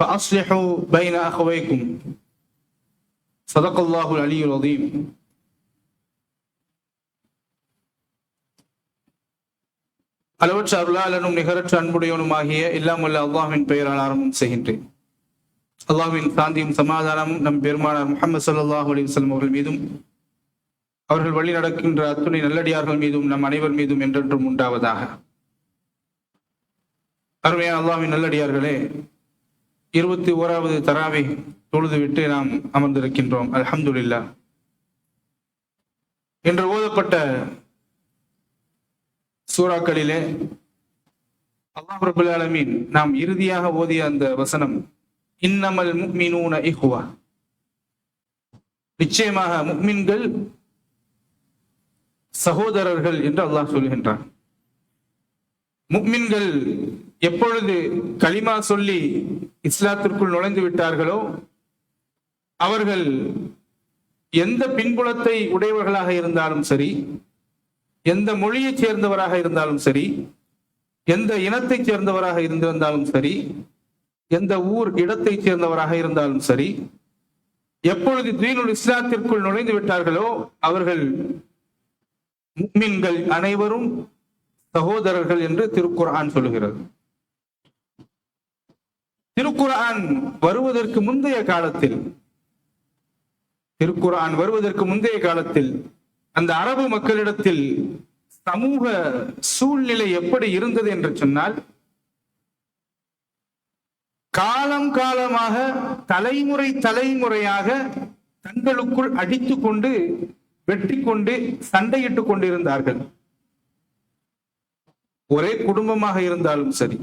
فأصلحوا بين أخويكم صدق الله العلي العظيم அளவற்ற அருளாளனும் நிகரற்ற அன்புடையவனுமாகிய எல்லாம் வல்ல அல்லாஹ்வின் பெயரால் ஆரம்பம் செய்கின்றேன் அல்லாஹ்வின் சாந்தியும் சமாதானமும் நம் பெருமானார் முகமது ஸல்லல்லாஹு அலைஹி வஸல்லம் அவர்கள் மீதும் அவர்கள் வழி நடக்கின்ற அத்துணை நல்லடியார்கள் மீதும் நம் அனைவர் மீதும் என்றென்றும் உண்டாவதாக அருமையான அல்லாஹ்வின் நல்லடியார்களே இருபத்தி ஓராவது தராவை தொழுது விட்டு நாம் அமர்ந்திருக்கின்றோம். அலமதுல்லா இன்று ஓதப்பட்ட சூறாக்களிலே அல்லாஹ் ரபுல் ஆலமீன் நாம் இறுதியாக ஓதிய அந்த வசனம் இன்னமல் முக்மினூன இஹுவா. நிச்சயமாக முக்மின்கள் சகோதரர்கள் என்று அல்லாஹ் சொல்கின்றான். முக்மின்கள் எப்பொழுது கலிமா சொல்லி இஸ்லாத்திற்குள் நுழைந்து விட்டார்களோ அவர்கள் எந்த பின்புலத்தை உடையவர்களாக இருந்தாலும் சரி எந்த மொழியைச் சேர்ந்தவராக இருந்தாலும் சரி எந்த இனத்தைச் சேர்ந்தவராக இருந்திருந்தாலும் சரி எந்த ஊர் இடத்தைச் சேர்ந்தவராக இருந்தாலும் சரி எப்பொழுது தீனுல் இஸ்லாத்திற்குள் நுழைந்து விட்டார்களோ அவர்கள் முக்மின்கள் அனைவரும் சகோதரர்கள் என்று திருக்குர்ஆன் சொல்லுகிறது. திருக்குரான் வருவதற்கு முந்தைய காலத்தில் திருக்குரான் வருவதற்கு முந்தைய காலத்தில் அந்த அரபு மக்களிடத்தில் சமூக சூழ்நிலை எப்படி இருந்தது என்று சொன்னால் காலம் காலமாக தலைமுறை தலைமுறையாக தங்களுக்குள் அடித்து கொண்டு வெற்றி கொண்டு சண்டையிட்டுக் கொண்டிருந்தார்கள். ஒரே குடும்பமாக இருந்தாலும் சரி.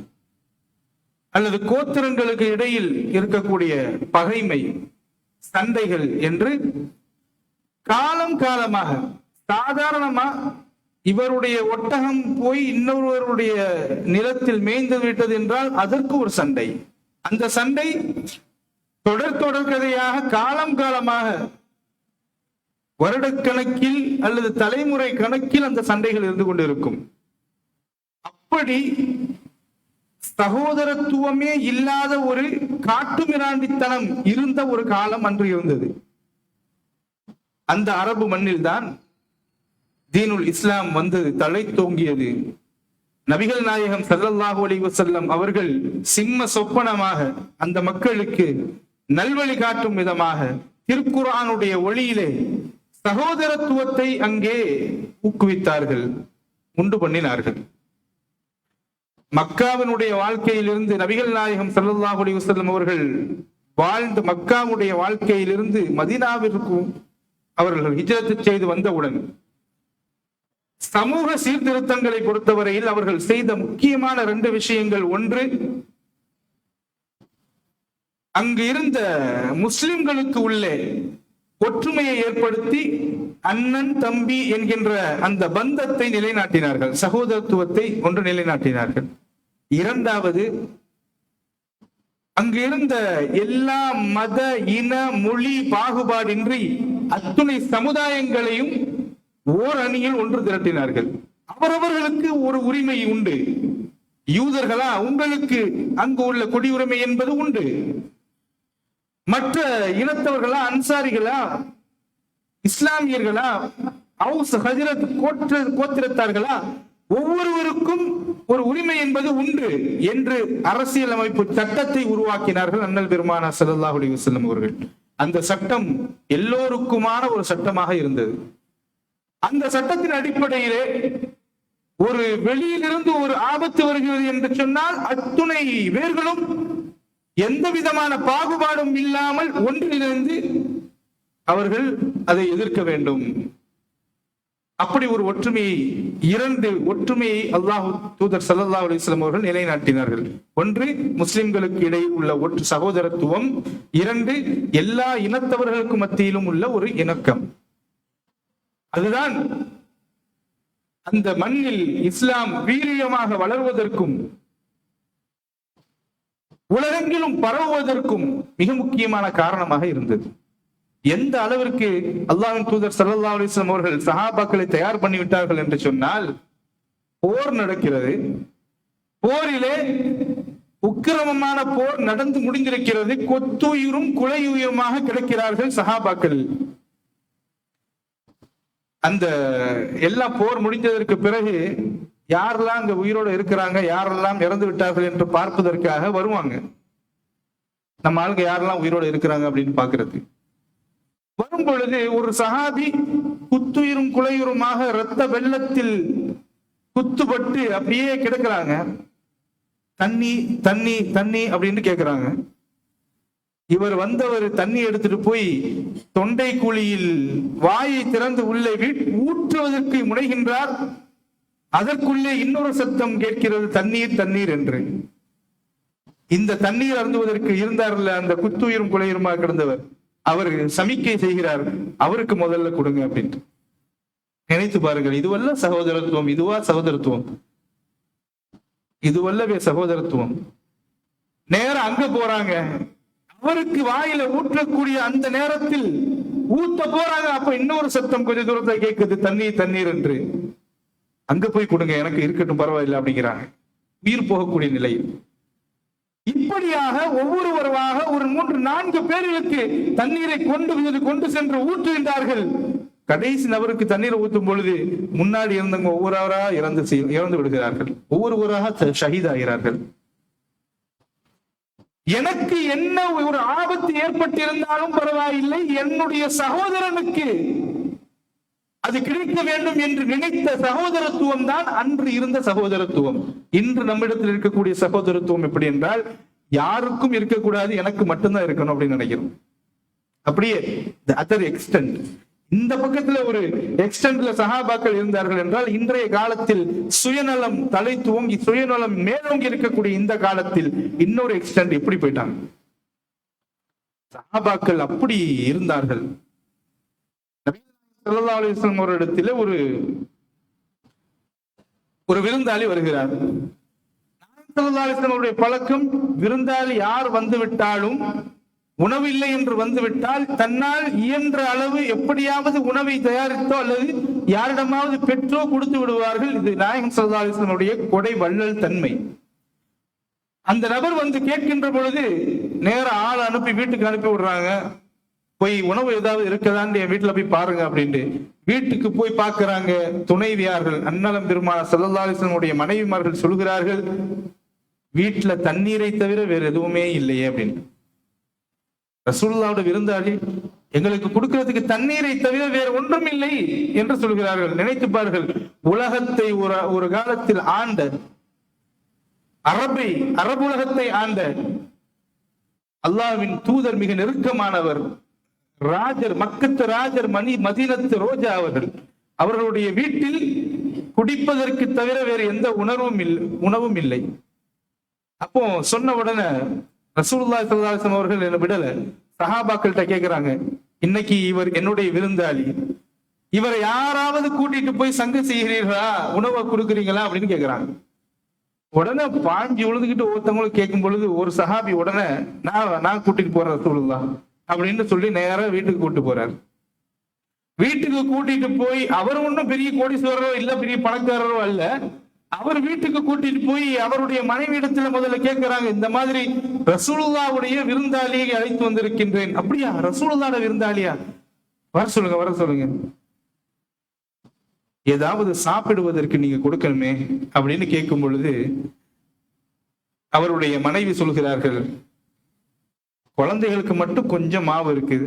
அல்லது கோத்திரங்களுக்கு இடையில் இருக்கக்கூடிய பகைமை சண்டைகள் என்று காலம் காலமாக சாதாரணமா இவருடைய ஒட்டகம் போய் இன்னொருவருடைய நிலத்தில் மேய்ந்து விட்டது என்றால் அதற்கு ஒரு சண்டை. அந்த சண்டை தொடர் தொடர்கதையாக காலம் காலமாக வருடக்கணக்கில் அல்லது தலைமுறை கணக்கில் அந்த சண்டைகள் இருந்து கொண்டிருக்கும். அப்படி சகோதரத்துவமே இல்லாத ஒரு காட்டுமிராண்டித்தனம் இருந்த ஒரு காலம் அன்று இருந்தது. அந்த அரபு மண்ணில் தான் தீனுல் இஸ்லாம் வந்து தலை தோங்கியது. நபிகள் நாயகம் சல்லல்லாஹு அலி வசல்லம் அவர்கள் சிம்ம சொப்பனமாக அந்த மக்களுக்கு நல்வழி காட்டும் விதமாக திருக்குரானுடைய ஒளியிலே சகோதரத்துவத்தை அங்கே ஊக்குவித்தார்கள் உண்டு பண்ணினார்கள். மக்காவினுடைய வாழ்க்கையிலிருந்து நபிகள் நாயகம் சல்லல்லாஹு செல்லும் அவர்கள் வாழ்ந்த மக்காவுடைய வாழ்க்கையிலிருந்து மதினாவிற்கும் அவர்கள் ஹிஜரத்து செய்து வந்தவுடன் சமூக சீர்திருத்தங்களை பொறுத்தவரையில் அவர்கள் செய்த முக்கியமான ரெண்டு விஷயங்கள். ஒன்று அங்கு இருந்த முஸ்லிம்களுக்கு உள்ளே ஒற்றுமையை ஏற்படுத்தி அண்ணன் தம்பி என்கின்ற அந்த பந்தத்தை நிலைநாட்டினார்கள் சகோதரத்துவத்தை ஒன்று நிலைநாட்டினார்கள். இரண்டாவது அங்கு இருந்த எல்லா மத இன மொழி பாகுபாடின்றி அத்துணை சமுதாயங்களையும் ஓர் அணியில் ஒன்று திரட்டினார்கள். அவரவர்களுக்கு ஒரு உரிமை உண்டு. யூதர்களா உங்களுக்கு அங்கு உள்ள குடியுரிமை என்பது உண்டு. மற்ற இனத்தவர்களா அன்சாரிகளா இஸ்லாமியர்களா? அவுஸ் ஹஜரத் கோற்ற கோத்திரத்தார்களா? ஒவ்வொருவருக்கும் ஒரு உரிமை என்பது உண்டு என்று அரசியல் அமைப்பு சட்டத்தை உருவாக்கினார்கள் அண்ணல் பெருமானா ஸல்லல்லாஹு அலைஹி வஸல்லம் அவர்கள். அந்த சட்டம் எல்லோருக்குமான ஒரு சட்டமாக இருந்தது. அந்த சட்டத்தின் அடிப்படையிலே ஒரு வெளியிலிருந்து ஒரு ஆபத்து வருகிறது என்று சொன்னால் அத்துணை வேர்களும் எந்த விதமான பாகுபாடும் இல்லாமல் ஒன்றிலிருந்து அவர்கள் அதை எதிர்க்க வேண்டும். அப்படி ஒரு ஒற்றுமையை இரண்டு ஒற்றுமையை அல்லாஹு தூதர் சல்லல்லாஹு அலிஸ்லாம் அவர்கள் நிலைநாட்டினார்கள். ஒன்று முஸ்லிம்களுக்கு இடையே உள்ள ஒற்று சகோதரத்துவம். இரண்டு எல்லா இனத்தவர்களுக்கு மத்தியிலும் உள்ள ஒரு இணக்கம். அதுதான் அந்த மண்ணில் இஸ்லாம் வீரியமாக வளர்வதற்கும் உலகெங்கிலும் பரவுவதற்கும் மிக முக்கியமான காரணமாக இருந்தது. எந்த அளவிற்கு அல்லாவின் தூதர் சல்லா அலிஸ்லாம் அவர்கள் சஹாபாக்களை தயார் பண்ணிவிட்டார்கள் என்று சொன்னால் போர் நடக்கிறது. போரிலே உக்கிரமமான போர் நடந்து முடிந்திருக்கிறது. கொத்துயிரும் குலையுயிருமாக கிடக்கிறார்கள் சஹாபாக்கள். அந்த எல்லா போர் முடிந்ததற்கு பிறகு யாரெல்லாம் அங்க உயிரோட இருக்கிறாங்க யாரெல்லாம் இறந்து விட்டார்கள் என்று பார்ப்பதற்காக வருவாங்க. நம்ம ஆளுங்க யாரெல்லாம் உயிரோட இருக்கிறாங்க அப்படின்னு பாக்குறது வரும் பொழுது ஒரு சஹாபி குத்துயிரும் குலையுருமாக இரத்த வெள்ளத்தில் குத்துப்பட்டு அப்படியே கிடக்குறாங்க. தண்ணி தண்ணி தண்ணி அப்படின்னு கேக்குறாங்க. இவர் வந்தவர் தண்ணி எடுத்துட்டு போய் தொண்டை குழியில் வாயை திறந்து உள்ளே ஊற்றுவதற்கு முனைகின்றார். அதற்குள்ளே இன்னொரு சத்தம் கேட்கிறது தண்ணீர் தண்ணீர் என்று. இந்த தண்ணீர் அருந்துவதற்கு இருந்தார்ல அந்த குத்துயிரும் குலையுருமா கிடந்தவர். அவர் சமிக்கை செய்கிறார். அவருக்கு முதல்ல கொடுங்க அப்படின்ட்டு. நினைத்து பாருங்கள் இதுவல்ல சகோதரத்துவம் இதுவா சகோதரத்துவம்? இதுவல்லவே சகோதரத்துவம். நேரம் அங்க போறாங்க. அவருக்கு வாயில ஊற்றக்கூடிய அந்த நேரத்தில் ஊத்த போறாங்க. அப்ப இன்னொரு சத்தம் கொஞ்ச தூரத்தை கேட்குது தண்ணீர் தண்ணீர் என்று. அங்க போய் கொடுங்க எனக்கு இருக்கட்டும் பரவாயில்லை அப்படிங்கிறாங்க. உயிர் போகக்கூடிய நிலையில். இப்படியாக ஒவ்வொருவருமாக ஒரு மூன்று நான்கு பேர்களுக்கு தண்ணீரை கொண்டு கொண்டு சென்று ஊற்றுகின்றார்கள். கடைசி நபருக்கு தண்ணீரை ஊற்றும் பொழுது முன்னாடி இருந்தவங்க ஒவ்வொருவரா இறந்து இறந்து விடுகிறார்கள். ஒவ்வொருவராக ஷஹீதாகிறார்கள் எனக்கு என்ன ஒரு ஆபத்து ஏற்பட்டிருந்தாலும் பரவாயில்லை. என்னுடைய சகோதரனுக்கு அது கிடைக்க வேண்டும் என்று நினைத்த சகோதரத்துவம் தான் அன்று இருந்த சகோதரத்துவம். இன்று நம்மிடத்தில் இருக்கக்கூடிய சகோதரத்துவம் எப்படி என்றால் யாருக்கும் இருக்கக்கூடாது எனக்கு மட்டும்தான் இருக்கணும் அப்படின்னு நினைக்கிறோம். அப்படியே அதர் எக்ஸ்டென்ட் இந்த பக்கத்துல ஒரு எக்ஸ்டென்ட்ல சகாபாக்கள் இருந்தார்கள் என்றால் இன்றைய காலத்தில் சுயநலம் தலை துவங்கி சுயநலம் மேலோங்கி இருக்கக்கூடிய இந்த காலத்தில் இன்னொரு எக்ஸ்டென்ட் எப்படி போயிட்டாங்க. சகாபாக்கள் அப்படி இருந்தார்கள். ஸல்லல்லாஹு அலைஹி ஒரு இடத்துல ஒரு ஒரு விருந்தாளி வருகிறார். ஸல்லல்லாஹு அவருடைய பழக்கம் விருந்தாளி யார் வந்து விட்டாலும் உணவு இல்லை என்று வந்துவிட்டால் தன்னால் இயன்ற அளவு எப்படியாவது உணவை தயாரித்தோ அல்லது யாரிடமாவது பெற்றோ கொடுத்து விடுவார்கள். இது நாயகன் சரதாலிசனுடைய கொடை வள்ளல் தன்மை. அந்த நபர் வந்து கேட்கின்ற பொழுது நேர ஆள் அனுப்பி வீட்டுக்கு அனுப்பி விடுறாங்க. போய் உணவு ஏதாவது இருக்கதான்னு என் வீட்டுல போய் பாருங்க அப்படின்ட்டு வீட்டுக்கு போய் பார்க்கறாங்க துணைவியார்கள். அன்னலம் பெருமான செல்லல்லாசனுடைய மனைவிமார்கள் சொல்கிறார்கள் வீட்டுல தண்ணீரை தவிர வேற எதுவுமே இல்லையே அப்படின்னு ரசூல்லாவோட விருந்தாளி எங்களுக்கு கொடுக்கிறதுக்கு தண்ணீரை தவிர வேற ஒன்றும் இல்லை என்று சொல்கிறார்கள். நினைத்து பாருங்கள் உலகத்தை ஒரு ஒரு காலத்தில் ஆண்ட அரபை அரபு உலகத்தை ஆண்ட அல்லாஹ்வின் தூதர் மிக நெருக்கமானவர் ராஜர் மக்கத்து ராஜர் மணி மதீனத்து ரோஜா அவர்கள். அவர்களுடைய வீட்டில் குடிப்பதற்கு தவிர வேறு எந்த உணர்வும் இல்லை உணவும் இல்லை. அப்போ சொன்ன உடனே ரசூல்லா ஸல்லல்லாஹு அவர்கள் என்ன விடல. சஹாபாக்கள்கிட்ட கேட்கிறாங்க இன்னைக்கு இவர் என்னுடைய விருந்தாளி. இவரை யாராவது கூட்டிட்டு போய் சங்கு செய்கிறீர்களா? உணவை கொடுக்குறீங்களா? அப்படின்னு கேட்கிறாங்க உடனே பாஞ்சு விழுந்துகிட்டு ஒருத்தவங்களும் கேட்கும் பொழுது ஒரு சஹாபி உடனே நான் நான் கூட்டிட்டு போறேன் ரசூலுல்லாஹ். அப்படின்னு சொல்லி நேராக வீட்டுக்கு கூட்டிட்டு போறாரு. வீட்டுக்கு கூட்டிட்டு போய் அவர் ஒன்றும் பெரிய கோடீஸ்வரரோ இல்ல பெரிய பணக்காரரோ அல்ல. அவர் வீட்டுக்கு கூட்டிட்டு போய் அவருடைய மனைவி இடத்துல முதல்ல கேட்கிறாங்க இந்த மாதிரி ரசூலுல்லாவுடைய விருந்தாளியை அழைத்து வந்திருக்கின்றேன். அப்படியா? ரசூலுல்லாட விருந்தாளியா? வர சொல்லுங்க வர சொல்லுங்க. ஏதாவது சாப்பிடுவதற்கு நீங்க கொடுக்கணுமே அப்படின்னு கேட்கும் பொழுது அவருடைய மனைவி சொல்கிறார்கள் குழந்தைகளுக்கு மட்டும் கொஞ்சம் மாவு இருக்குது.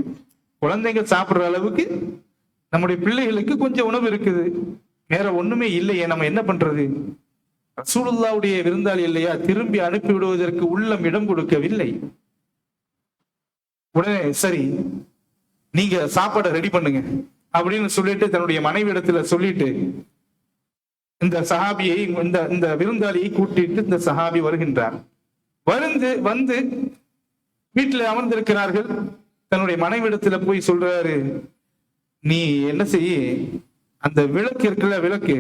குழந்தைங்க சாப்பிடுற அளவுக்கு நம்முடைய பிள்ளைகளுக்கு கொஞ்சம் உணவு இருக்குது. வேற ஒண்ணுமே இல்லையே நம்ம என்ன பண்றது? ரசூலுல்லாவுடைய விருந்தாளி இல்லையா? திரும்பி அனுப்பி விடுவதற்கு உள்ளம் இடம் கொடுக்கவில்லை. உடனே சரி நீங்க சாப்பாடை ரெடி பண்ணுங்க அப்படின்னு சொல்லிட்டு தன்னுடைய மனைவி இடத்துல சொல்லிட்டு இந்த சஹாபியை இந்த இந்த விருந்தாளியை கூட்டிட்டு இந்த சஹாபி வருகின்றார். வந்து வந்து வீட்டில் அமர்ந்திருக்கிறார்கள். தன்னுடைய மனைவிடத்துல போய் சொல்றாரு நீ என்ன செய்ய? அந்த விளக்கு இருக்குல்ல விளக்கு.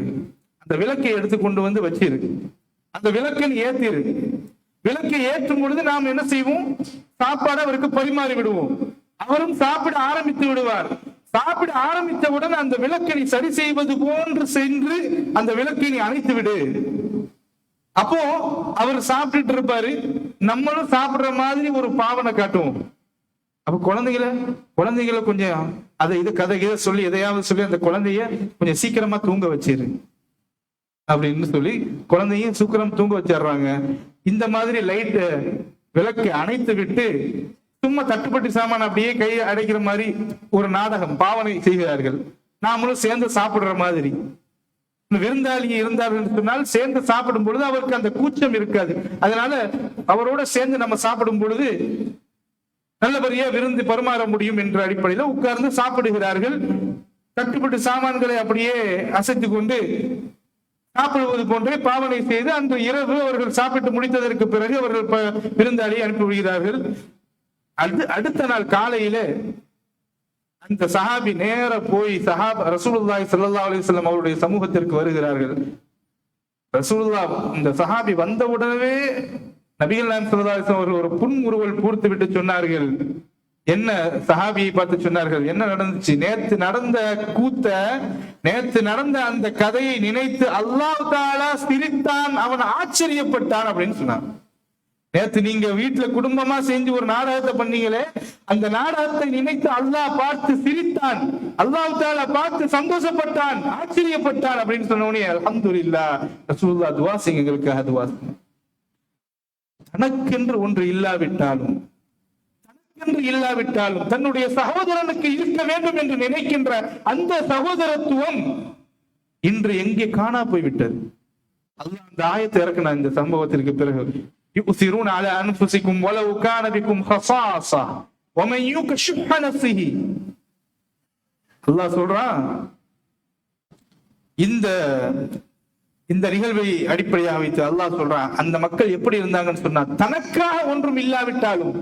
அந்த விளக்கை எடுத்து கொண்டு வந்து வச்சிரு. அந்த விளக்கை நீ ஏத்திரு. விளக்கை ஏற்றும் பொழுது நாம் என்ன செய்வோம்? சாப்பாடு அவருக்கு பரிமாறி விடுவோம் அவரும் சாப்பிட ஆரம்பித்து விடுவார். சாப்பிட ஆரம்பித்தவுடன் அந்த விளக்கை நீ சரி செய்வது போன்று சென்று அந்த விளக்கை நீ அணைத்து விடு அப்போ அவர் சாப்பிட்டுட்டு இருப்பாரு. நம்மளும் சாப்பிடுற மாதிரி ஒரு பாவனை காட்டுவோம். அப்ப குழந்தைகளை குழந்தைகளை கொஞ்சம் அதை இது கதை இதை சொல்லி எதையாவது சொல்லி அந்த குழந்தைய கொஞ்சம் சீக்கிரமா தூங்க வச்சிரு. அப்படின்னு சொல்லி குழந்தையும் சீக்கிரம் தூங்க வச்சிடுறாங்க. இந்த மாதிரி லைட்டு விளக்கு அணைத்து விட்டு சும்மா தட்டுப்பட்டு சாமான் அப்படியே கையை அடைக்கிற மாதிரி ஒரு நாடகம் பாவனை செய்கிறார்கள். நாமளும் சேர்ந்து சாப்பிடுற மாதிரி. விருந்தாளி இருந்தார் என்று சொன்னால் சேர்ந்து சாப்பிடும் பொழுது அவருக்கு அந்த கூச்சம் இருக்காது. அதனால அவரோட சேர்ந்து நம்ம சாப்பிடும் பொழுது நல்லபடியா விருந்து பரிமாற முடியும் என்ற அடிப்படையில உட்கார்ந்து சாப்பிடுகிறார்கள். தட்டுப்பட்டு சாமான்களை அப்படியே அசைத்து கொண்டு சாப்பிடுவது போன்றே பாவனை செய்து அந்த இரவு அவர்கள் சாப்பிட்டு முடித்ததற்கு பிறகு அவர்கள் ப- விருந்தாளியை அனுப்பி விடுகிறார்கள். அடுத்த நாள் காலையில அந்த சஹாபி நேர போய் சஹாப் ரசூலுல்லாய் சல்லா அலிஸ்லாம் அவருடைய சமூகத்திற்கு வருகிறார்கள். ரசூலுல்லா இந்த சஹாபி வந்த உடனே நபிகள் நாயகம் சல்லா அலிஸ்லாம் அவர்கள் ஒரு புன்முறுவல் பூர்த்து விட்டு சொன்னார்கள். என்ன சஹாபியை பார்த்து சொன்னார்கள்? என்ன நடந்துச்சு? நேத்து நடந்த கூத்த நேத்து நடந்த அந்த கதையை நினைத்து அல்லாஹ் தாலா சிரித்தான் அவன் ஆச்சரியப்பட்டான் அப்படின்னு சொன்னான். நேத்து நீங்க வீட்டுல குடும்பமா செஞ்சு ஒரு நாடகத்தை பண்ணீங்களே அந்த நாடகத்தை நினைத்து அல்லாஹ் பார்த்து சிரித்தான். அல்லாஹ் பார்த்து சந்தோஷப்பட்டான் ஆச்சரியப்பட்டான் அப்படின்னு சொன்ன உடனே அல்ஹம்துலில்லாஹ் ரசூலுல்லாஹ் துவா செய்யுங்க எங்களுக்காக துவா தனக்கென்று ஒன்று இல்லாவிட்டாலும் தனக்கென்று இல்லாவிட்டாலும் தன்னுடைய சகோதரனுக்கு இருக்க வேண்டும் என்று நினைக்கின்ற அந்த சகோதரத்துவம் இன்று எங்கே காணா போய்விட்டது. அல்லாஹ் அந்த ஆயத்தை இறக்கின இந்த சம்பவத்திற்கு பிறகு. يؤثرون على أنفسكم ولو كان بكم خصاصة ومن يوق شح نفسه அல்லாஹ் சொல்றான் இந்த இந்த நிகழ்வை அடிப்படையாக வைத்து அல்லாஹ் சொல்றான் அந்த மக்கள் எப்படி இருந்தாங்கன்னு சொன்னா தனக்காக ஒன்றும் இல்லாவிட்டாலும்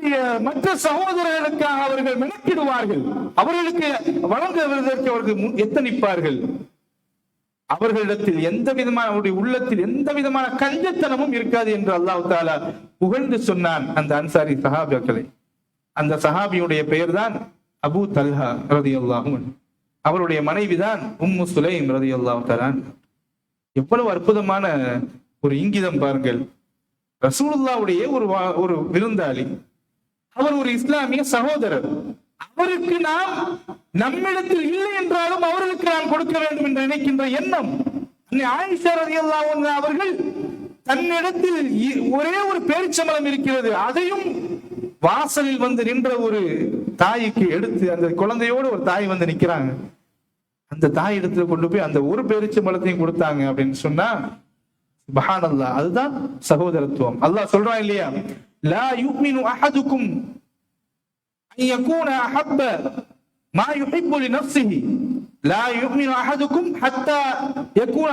தன்னுடைய மற்ற சகோதரர்களுக்காக அவர்கள் மெனக்கிடுவார்கள் அவர்களுக்கு வழங்குவதற்கு அவர்கள் முன் எத்தனிப்பார்கள் அவர்களிடத்தில் எந்த விதமான அவருடைய உள்ளத்தில் எந்த விதமான கஞ்சத்தனமும் இருக்காது என்று அல்லாஹு தாலா புகழ்ந்து சொன்னான் அந்த அன்சாரி சஹாபியர்களை அந்த சஹாபியுடைய பெயர் தான் அபூ தல்ஹா ரதி அன்ஹு. அவருடைய மனைவிதான் உம்மு சுலைம் ரதி அல்லாஹு எவ்வளவு அற்புதமான ஒரு இங்கிதம் பாருங்கள். ரசூலுல்லாவுடைய ஒரு வா- ஒரு விருந்தாளி. அவர் ஒரு இஸ்லாமிய சகோதரர். அவருக்கு நாம் நம்மிடத்தில் இல்லை என்றாலும் அவர்களுக்கு நாம் கொடுக்க வேண்டும் என்று நினைக்கின்ற எண்ணம். அவர்கள் தன்னிடத்தில் ஒரே ஒரு பேரிச்சம்பளம் இருக்கிறது. அதையும் வாசலில் வந்து நின்ற ஒரு தாய்க்கு எடுத்து அந்த குழந்தையோடு ஒரு தாய் வந்து நிக்கிறாங்க. அந்த தாய் இடத்துல கொண்டு போய் அந்த ஒரு பேரிச்சம்பளத்தையும் கொடுத்தாங்க அப்படின்னு சொன்னா சுப்ஹானல்லாஹ் அதுதான் சகோதரத்துவம். அல்லாஹ் சொல்றான் இல்லையா? லா யுமினு அஹதுக்கும் يكون أحب ما يحب لنفسه لا يؤمن أحدكم حتى يكون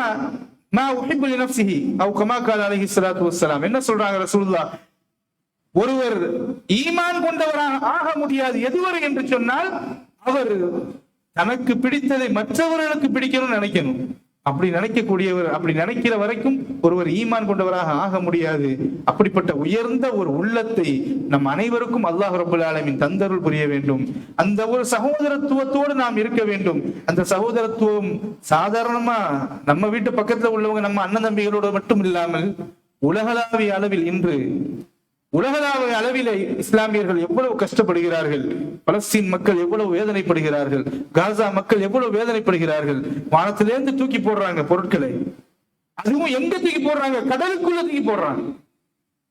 ما يحب لنفسه أو كما قال عليه الصلاة والسلام என்ன சொல்றாங்க ரசூலுல்லாஹ் ஒருவர் ஈமான் கொண்டவராக ஆக முடியாது எதுவரை என்று சொன்னால் அவர் தனக்கு பிடித்ததை மற்றவர்களுக்கு பிடிக்கணும்னு நினைக்கணும் அப்படி நினைக்கக்கூடியவர் அப்படி நினைக்கிற வரைக்கும் ஒருவர் ஈமான் கொண்டவராக ஆக முடியாது. அப்படிப்பட்ட உயர்ந்த ஒரு உள்ளத்தை நம் அனைவருக்கும் அல்லாஹ் ரபுல் ஆலமின் தந்தருள் புரிய வேண்டும். அந்த ஒரு சகோதரத்துவத்தோடு நாம் இருக்க வேண்டும். அந்த சகோதரத்துவம் சாதாரணமா நம்ம வீட்டு பக்கத்துல உள்ளவங்க நம்ம அண்ணன் தம்பிகளோடு மட்டும் இல்லாமல் உலகளாவிய அளவில் இன்று உலகளாவிய அளவிலே இஸ்லாமியர்கள் எவ்வளவு கஷ்டப்படுகிறார்கள் பலஸ்தீன் மக்கள் எவ்வளவு வேதனைப்படுகிறார்கள் காசா மக்கள் எவ்வளவு வேதனைப்படுகிறார்கள் வானத்திலிருந்து தூக்கி போடுறாங்க பொருட்களை. அதுவும் எங்க தூக்கி போடுறாங்க? கடலுக்குள்ள தூக்கி போடுறாங்க.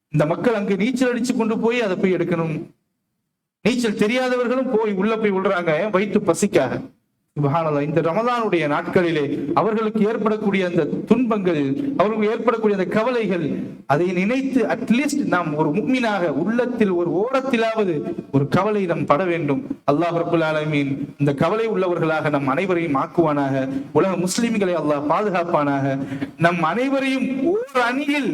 இந்த மக்கள் அங்கு நீச்சல் அடிச்சு கொண்டு போய் அதை போய் எடுக்கணும். நீச்சல் தெரியாதவர்களும் போய் உள்ள போய் விடுறாங்க வயிற்று பசிக்காக. இந்த ரமதானுடைய நாட்களிலே அவர்களுக்கு ஏற்படக்கூடிய அந்த துன்பங்கள் அவர்களுக்கு ஏற்படக்கூடிய அந்த கவலைகள் அதை நினைத்து அட்லீஸ்ட் நாம் ஒரு முக்மீனாக உள்ளத்தில் ஒரு ஓரத்திலாவது ஒரு கவலை நம் பட வேண்டும். அல்லாஹ் ரபுல் ஆலமீன் இந்த கவலை உள்ளவர்களாக நம் அனைவரையும் ஆக்குவானாக. உலக முஸ்லிம்களை அல்லாஹ் பாதுகாப்பானாக. நம் அனைவரையும் ஓர் அணியில்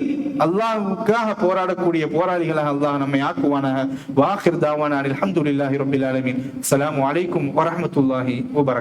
அல்லாஹுக்காக போராடக்கூடிய போராளிகளாக அல்லாஹ் நம்மை ஆக்குவானாக. வாஹிர் தாவான அலமதுல்லாஹி ரபுல் ஆலமீன். அலாம் வலைக்கும் வரமத்துல்லாஹி வபரகாத்துஹு